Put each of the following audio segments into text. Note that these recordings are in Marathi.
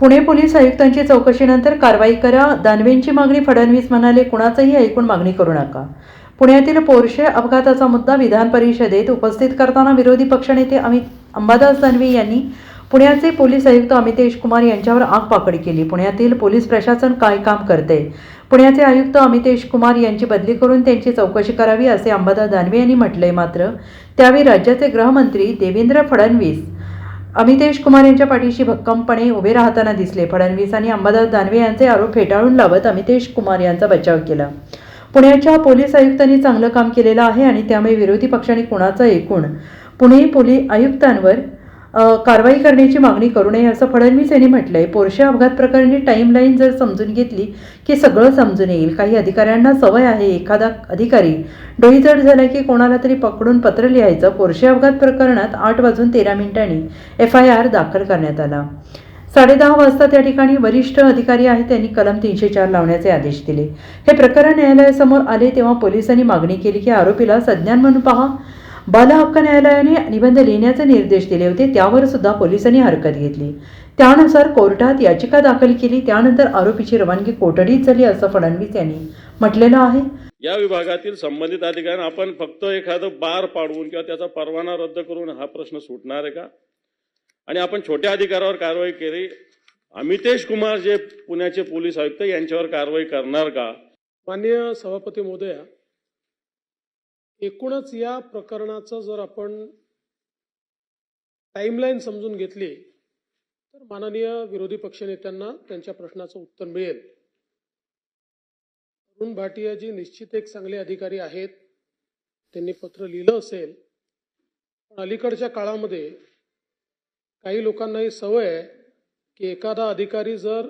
पुणे पोलीस आयुक्तांची चौकशीनंतर कारवाई करा दानवेंची मागणी फडणवीस म्हणाले कुणाचंही ऐकून मागणी करू नका. पुण्यातील पोरशे अपघाताचा मुद्दा विधान परिषदेत उपस्थित करताना विरोधी पक्षनेते अमित अंबादास दानवे यांनी पुण्याचे पोलीस आयुक्त अमितेश कुमार यांच्यावर आगपाकडी केली. पुण्यातील पोलीस प्रशासन काय काम करते? पुण्याचे आयुक्त अमितेश कुमार यांची बदली करून त्यांची चौकशी करावी असे अंबादास दानवे यांनी म्हटले मात्र त्यावेळी राज्याचे गृहमंत्री देवेंद्र फडणवीस अमितेश कुमार यांच्या पाठीशी भक्कमपणे उभे राहताना दिसले. फडणवीस आणि अंबादास दानवे यांचे आरोप फेटाळून लावत अमितेश कुमार यांचा बचाव केला. पुण्याच्या पोलीस आयुक्तांनी चांगलं काम केलेलं आहे आणि त्यामुळे विरोधी पक्षाने कुणाचं ऐकून पुणे पोलीस आयुक्तांवर कारवाई करण्याची मागणी करू नये असं फडणवीस यांनी म्हटलंय. पोरशे अपघात प्रकरणी टाईमलाईन जर समजून घेतली की सगळं समजून येईल. काही अधिकाऱ्यांना सवय आहे. एखादा अधिकारी डोईजड झाला की कोणाला तरी पकडून पत्र लिहायचं. पोरशे अपघात प्रकरणात आठ वाजून तेरा मिनिटांनी एफ आय आर दाखल करण्यात आला. साडेदहा वाजता त्या ठिकाणी वरिष्ठ अधिकारी आहेत. त्यांनी कलम तीनशे चार लावण्याचे आदेश दिले. हे प्रकरण न्यायालयासमोर आले तेव्हा पोलिसांनी मागणी केली की आरोपीला सज्ञान म्हणून पहा. बाल हक्क न्यायालयाने निबंध लिहिण्याचे निर्देश दिले होते त्यावर सुद्धा पोलिसांनी हरकत घेतली. त्यानुसार कोर्टात याचिका दाखल केली त्यानंतर आरोपीची रवानगी कोठडीत झाली असं फडणवीस यांनी म्हटलेलं आहे. या विभागातील संबंधित अधिकाऱ्यांना आपण फक्त एखादं बार पाडवून किंवा त्याचा परवाना रद्द करून हा प्रश्न सुटणार आहे का? आणि आपण छोट्या अधिकाऱ्यावर कारवाई केली. अमितेश कुमार जे पुण्याचे पोलीस आयुक्त यांच्यावर कारवाई करणार का? माननीय सभापती महोदया एकूणच या प्रकरणाचं जर आपण टाईमलाईन समजून घेतली तर माननीय विरोधी पक्षनेत्यांना त्यांच्या प्रश्नाचं उत्तर मिळेल. अरुण भाटियाजी निश्चित एक चांगले अधिकारी आहेत. त्यांनी पत्र लिहिलं असेल. पण अलीकडच्या काळामध्ये काही लोकांना ही सवय आहे की एखादा अधिकारी जर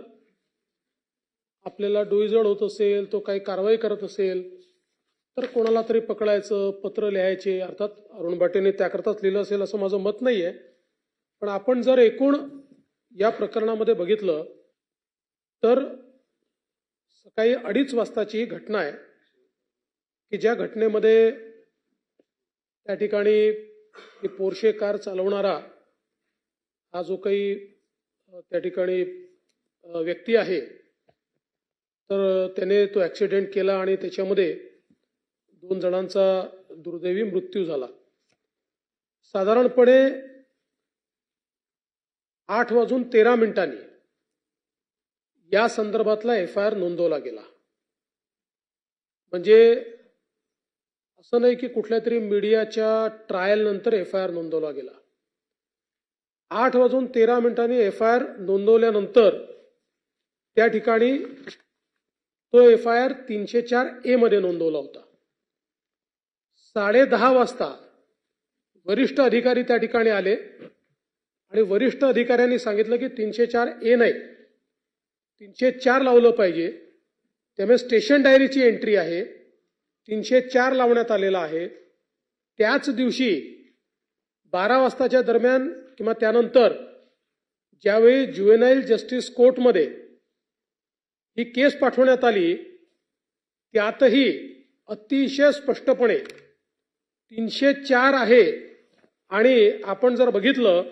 आपल्याला डोईजड होत असेल तो काही कारवाई करत असेल तर कोणाला तरी पकडायचं पत्र लिहायचे अर्थात अरुण भाटेने त्याकरताच लिहिलं असेल असं माझं मत नाही आहे पण आपण जर एकूण या प्रकरणामध्ये बघितलं तर सकाळी अडीच वाजताची ही घटना आहे की ज्या घटनेमध्ये त्या ठिकाणी ही पोरशे कार चालवणारा हा जो काही त्या ठिकाणी व्यक्ती आहे तर त्याने तो ॲक्सिडेंट केला आणि त्याच्यामध्ये दोन जणांचा दुर्दैवी मृत्यू झाला. साधारणपणे आठ वाजून तेरा मिनिटांनी या संदर्भातला एफ आय आर नोंदवला गेला. म्हणजे असं नाही की कुठल्या तरी मीडियाच्या ट्रायल नंतर एफ आय आर नोंदवला गेला. आठ वाजून तेरा मिनिटांनी एफ आय आर नोंदवल्यानंतर त्या ठिकाणी तो एफ आय आर तीनशे चार ए मध्ये नोंदवला होता. साडे दहा वाजता वरिष्ठ अधिकारी त्या ठिकाणी आले आणि वरिष्ठ अधिकाऱ्यांनी सांगितलं की तीनशे चार ए नाही. तीनशे चार लावलं पाहिजे. त्यामुळे स्टेशन डायरीची एंट्री आहे. तीनशे चार लावण्यात आलेला आहे. त्याच दिवशी बारा वाजताच्या दरम्यान किंवा त्यानंतर ज्यावेळी ज्युएनाईल जस्टिस कोर्टमध्ये ही केस पाठवण्यात आली त्यातही अतिशय स्पष्टपणे तीनशे चार आहे. आणि आपण जर बघितलं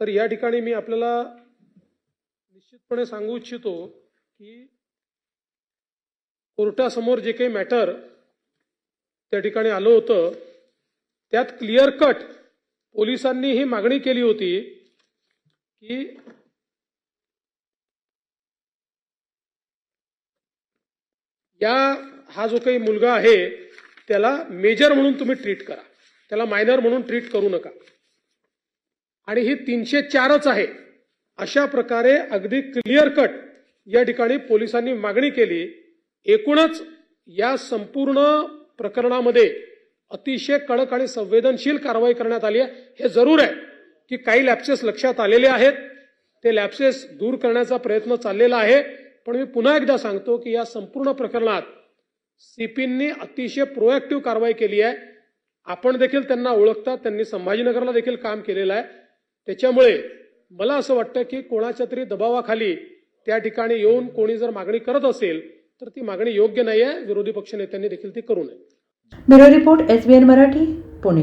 तर या ठिकाणी मी आपल्याला निश्चितपणे सांगू इच्छितो की कोर्टासमोर जे काही मॅटर त्या ठिकाणी आलं होतं त्यात क्लिअर कट पोलिसांनी ही मागणी केली होती की या हा जो काही मुलगा आहे त्याला मेजर म्हणून तुम्ही ट्रीट करा. त्याला मायनर म्हणून ट्रीट करू नका. आणि ही तीनशे चारच आहे. अशा प्रकारे अगदी क्लिअर कट या ठिकाणी पोलिसांनी मागणी केली. एकूणच या संपूर्ण प्रकरणामध्ये अतिशय कडक आणि संवेदनशील कारवाई करण्यात आली आहे. हे जरूर आहे की काही लॅप्सेस लक्षात आलेले आहेत. ते लॅप्सेस दूर करण्याचा प्रयत्न चाललेला आहे. पण मी पुन्हा एकदा सांगतो की या संपूर्ण प्रकरणात सीपींनी अतिशय प्रोएक्टिव्ह कारवाई केली आहे. आपण देखील त्यांना ओळखता त्यांनी संभाजीनगरला देखील काम केलेलं आहे. त्याच्यामुळे मला असं वाटतं की कोणाच्या तरी दबावाखाली त्या ठिकाणी येऊन कोणी जर मागणी करत असेल तर ती मागणी योग्य नाही आहे विरोधी पक्षनेत्यांनी देखील ती करू नये. Bureau report S B N Marathi Pune.